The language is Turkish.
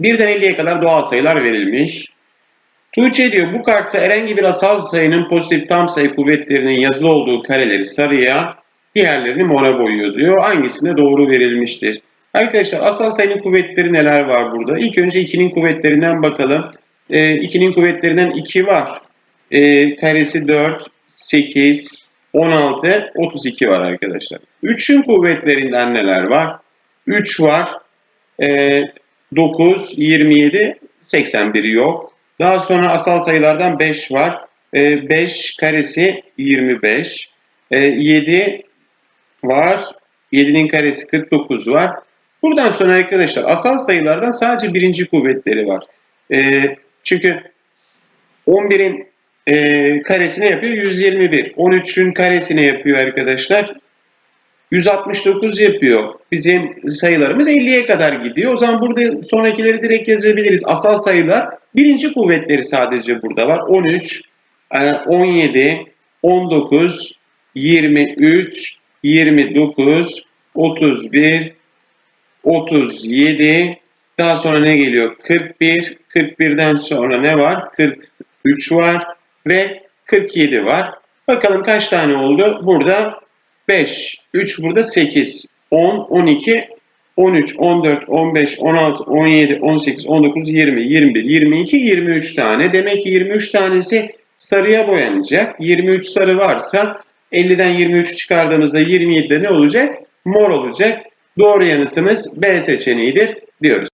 Birden 50'ye kadar doğal sayılar verilmiş. Tuğçe diyor bu kartta herhangi bir asal sayının pozitif tam sayı kuvvetlerinin yazılı olduğu kareleri sarıya, diğerlerini mora boyuyor diyor. Hangisinde doğru verilmiştir? Arkadaşlar asal sayının kuvvetleri neler var burada? İlk önce 2'nin kuvvetlerinden bakalım. 2'nin kuvvetlerinden 2 var. Ee, karesi 4, 8, 16, 32 var arkadaşlar. 3'ün kuvvetlerinden neler var? 3 var. Ee, 9, 27, 81 yok. Daha sonra asal sayılardan 5 var. Ee, 5 karesi 25. Ee, 7 var. 7'nin karesi 49 var. Buradan sonra arkadaşlar asal sayılardan sadece birinci kuvvetleri var. Ee, çünkü 11'in e, karesine yapıyor 121. 13'ün karesine yapıyor arkadaşlar. 169 yapıyor. Bizim sayılarımız 50'ye kadar gidiyor. O zaman burada sonrakileri direkt yazabiliriz. Asal sayılar birinci kuvvetleri sadece burada var. 13, e, 17, 19, 23, 29, 31, 37, daha sonra ne geliyor? 41, 41'den sonra ne var? 43 var ve 47 var. Bakalım kaç tane oldu? Burada 5, 3 burada 8, 10, 12, 13, 14, 15, 16, 17, 18, 19, 20, 21, 22, 23 tane. Demek ki 23 tanesi sarıya boyanacak. 23 sarı varsa 50'den 23 çıkardığımızda 27'de ne olacak? Mor olacak. Doğru yanıtımız B seçeneğidir diyoruz.